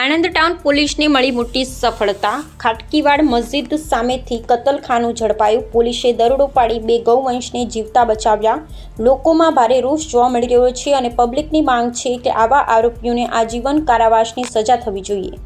Anand town પોલીસને મળી મોટી સફળતા. ખાટકીવાડ મસ્જિદ સામેથી કતલખાનું ઝડપાયું. પોલીસે દરોડો પાડી બે ગૌવંશને જીવતા બચાવ્યા. લોકોમાં ભારે રોષ જોવા મળી રહ્યો છે અને પબ્લિકની માંગ છે કે આવા આરોપીઓને આજીવન કારાવાસની સજા થવી જોઈએ.